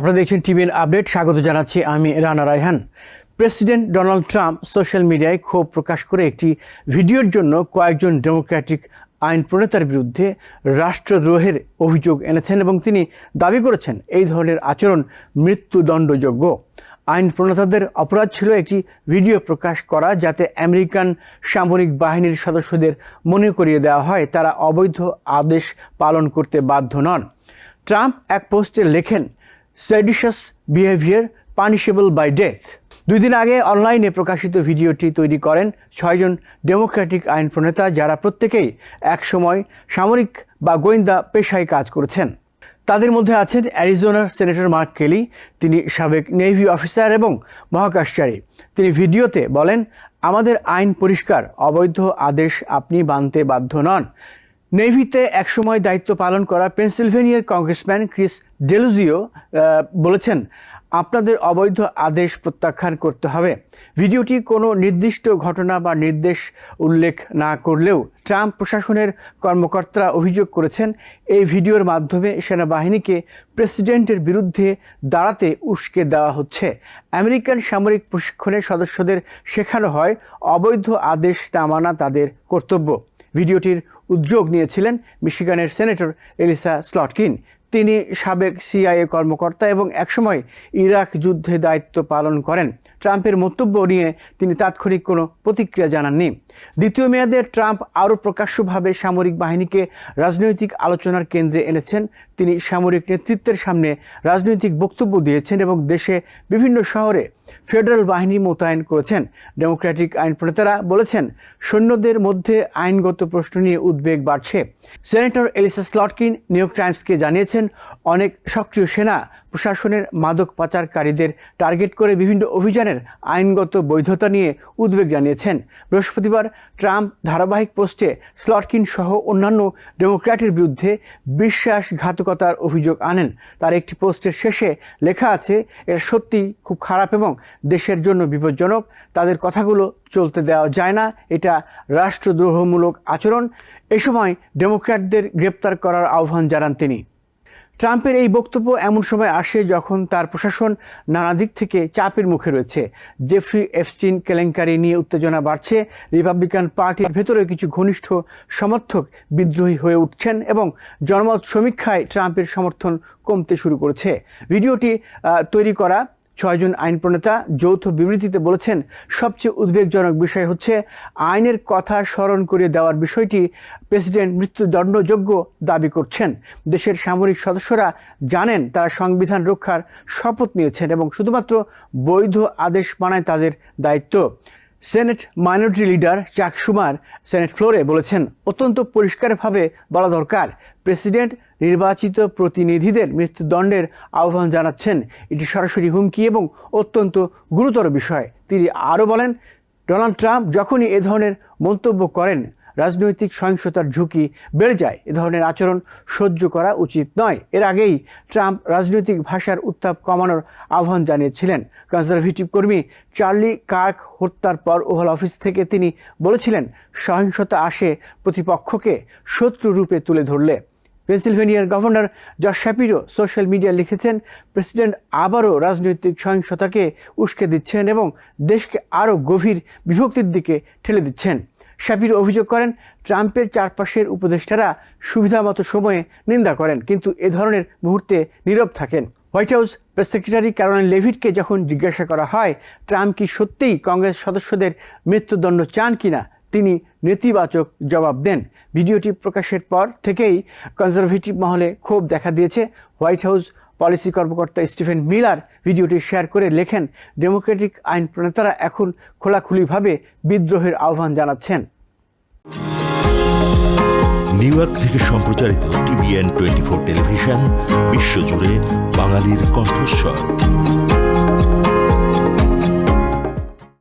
আপনারা দেখছেন TVN update. স্বাগত জানাচ্ছি আমি Rana Raihan. President Donald Trump social মিডিয়ায় ক্ষোভ প্রকাশ করে একটি ভিডিওর জন্য কয়েকজন ডেমোক্র্যাটিক আইন প্রণেতার বিরুদ্ধে রাষ্ট্রদ্রোহের অভিযোগ এনেছেন এবং তিনি দাবি করেছেন, এই ধরনের আচরণ মৃত্যুদণ্ডযোগ্য। আইন প্রণেতাদের অপরাধ ছিল একটি ভিডিও প্রকাশ করা, যাতে আমেরিকান সামরিক বাহিনীর সদস্যদের মনে করিয়ে দেওয়া হয়, তারা অবৈধ আদেশ পালন করতে বাধ্য নন। ট্রাম্প এক পোস্টে লেখেন seditious behaviour punishable by death দুই দিন আগে অনলাইনে প্রকাশিত ভিডিওটি তৈরি করেন ছয়জন ডেমোক্র্যাটিক আইন প্রণেতা যারা প্রত্যেকেই একসময় সামরিক বা গোয়েন্দা পেশায় কাজ করেছেন। তাদের মধ্যে আছেন অ্যারিজোনার সেনেটর মার্ক কেলি, তিনি সাবেক নেভি অফিসার এবং মহাকাশচারী। তিনি ভিডিওতে বলেন, আমাদের আইন পরিষ্কার, অবৈধ আদেশ আপনি মানতে বাধ্য নন। নেভিতে একসময় দায়িত্ব পালন করা পেনসিলভেনিয়ার কংগ্রেসম্যান ক্রিস ডেলুজিও বলেছেন, আপনাদের অবৈধ আদেশ প্রত্যাখ্যান করতে হবে। ভিডিওটি কোনো নির্দিষ্ট ঘটনা বা নির্দেশ উল্লেখ না করলেও ট্রাম্প প্রশাসনের কর্মকর্তারা অভিযোগ করেছেন, এই ভিডিওর মাধ্যমে সেনাবাহিনীকে প্রেসিডেন্টের বিরুদ্ধে দাঁড়াতে উস্কে দেওয়া হচ্ছে। আমেরিকান সামরিক প্রশিক্ষণের সদস্যদের শেখানো হয় অবৈধ আদেশ না মানা তাদের কর্তব্য। ভিডিওটির উদ্যোগ নিয়েছিলেন মিশিগানের সেনেটর এলিসা স্লটকিন। তিনি সাবেক সিআইএ কর্মকর্তা এবং একসময় ইরাক যুদ্ধে দায়িত্ব পালন করেন। ট্রাম্পের মন্তব্য নিয়ে তিনি তাৎক্ষণিক কোনো প্রতিক্রিয়া জানাননি। দ্বিতীয় মেয়াদে ট্রাম্প আরও প্রকাশ্যভাবে সামরিক বাহিনীকে রাজনৈতিক আলোচনার কেন্দ্রে এনেছেন। তিনি সামরিক নেতৃত্বের সামনে রাজনৈতিক বক্তব্য দিয়েছেন এবং দেশে বিভিন্ন শহরে ফেডারেল বাহিনী মোতায়েন করেছেন। ডেমোক্র্যাটিক আইন প্রণেতারা বলেছেন, সৈন্যদের মধ্যে আইনগত প্রশ্ন নিয়ে উদ্বেগ বাড়ছে। Senator Elissa Slotkin New York টাইমসকে জানিয়েছেন, অনেক সক্রিয় সেনা প্রশাসনের মাদক পাচারকারীদের টার্গেট করে বিভিন্ন অভিযানের আইনগত বৈধতা নিয়ে উদ্বেগ জানিয়েছেন। বৃহস্পতিবার ট্রাম্প ধারাবাহিক পোস্টে স্লটকিন সহ অন্যান্য ডেমোক্র্যাটের বিরুদ্ধে বিশ্বাসঘাতকতার অভিযোগ আনেন। তার একটি পোস্টের শেষে লেখা আছে এটা সত্যি খুব খারাপ এবং দেশের জন্য বিপজ্জনক। তাদের কথাগুলো চলতে দেওয়া যায় না। এটা রাষ্ট্রদ্রোহমূলক আচরণ। এ সময় ডেমোক্র্যাটদের গ্রেপ্তার করার আহ্বান জানান তিনি। ট্রাম্পের এই বক্তব্য এমন সময় আসে যখন তার প্রশাসন নানা দিক থেকে চাপের মুখে রয়েছে। জেফ্রি এফস্টিন কেলেঙ্কারি নিয়ে উত্তেজনা বাড়ছে। রিপাবলিকান পার্টির ভেতরে কিছু ঘনিষ্ঠ সমর্থক বিদ্রোহী হয়ে উঠছেন এবং জনমত সমীক্ষায় ট্রাম্পের সমর্থন কমতে শুরু করেছে। ভিডিওটি তৈরি করা ছয়জন আইন প্রণেতা যৌথ বিবৃতিতে বলেছেন, সবচেয়ে উদ্বেগজনক বিষয় হচ্ছে আইনের কথা স্মরণ করিয়ে দেওয়ার বিষয়টি প্রেসিডেন্ট মৃত্যুদণ্ডযোগ্য দাবি করছেন। দেশের সামরিক সদস্যরা জানেন তারা সংবিধান রক্ষার শপথ নিয়েছেন এবং শুধুমাত্র বৈধ আদেশ মানায় তাদের দায়িত্ব। সেনেট মাইনরিটি লিডার চাক সুমার সেনেট ফ্লোরে বলেছেন, অত্যন্ত পরিষ্কারভাবে বলা দরকার। প্রেসিডেন্ট নির্বাচিত প্রতিনিধিদের মৃত্যুদণ্ডের আহ্বান জানাচ্ছেন। এটি সরাসরি হুমকি এবং অত্যন্ত গুরুতর বিষয়। তিনি আরও বলেন, ডোনাল্ড ট্রাম্প যখনই এ ধরনের মন্তব্য করেন রাজনৈতিক সহিংসতার ঝুঁকি বেড়ে যায়। এ ধরনের আচরণ সহ্য করা উচিত নয়। এর আগেই ট্রাম্প রাজনৈতিক ভাষার উত্তাপ কমানোর আহ্বান জানিয়েছিলেন। কনজারভেটিভ কর্মী চার্লি কার্ক হত্যার পর ওভাল অফিস থেকে তিনি বলেছিলেন, সহিংসতা আসে প্রতিপক্ষকে শত্রু রূপে তুলে ধরলে। পেনসিলভেনিয়ার governor Josh Shapiro social media লিখেছেন, প্রেসিডেন্ট আবারও রাজনৈতিক সহিংসতাকে উস্কে দিচ্ছেন এবং দেশকে আরও গভীর বিভক্তির দিকে ঠেলে দিচ্ছেন। শ্যাপিরো অভিযোগ করেন, ট্রাম্পের চারপাশের উপদেষ্টারা সুবিধামতো সময়ে নিন্দা করেন, কিন্তু এ ধরনের মুহূর্তে নীরব থাকেন। White House press secretary Karoline লেভিটকে যখন জিজ্ঞাসা করা হয়, ট্রাম্প কি সত্যিই কংগ্রেস সদস্যদের মৃত্যুদণ্ড চান কিনা তিনি নেতিবাচক জবাব দেন। ভিডিওটি প্রকাশের পর থেকেই কনজারভেটিভ মহলে ক্ষোভ দেখা দিয়েছে। হোয়াইট হাউস পলিসি কর্মকর্তা স্টিফেন মিলার ভিডিওটি শেয়ার করে লেখেন, ডেমোক্রেটিক আইন প্রণেতারা এখন খোলাখুলিভাবে বিদ্রোহের আহ্বান জানাচ্ছেন। নিউ ইয়র্ক থেকে সম্প্রচারিত টিভিএন টোয়েন্টি ফোর টেলিভিশন, বিশ্বজুড়ে বাঙালির কণ্ঠস্বর।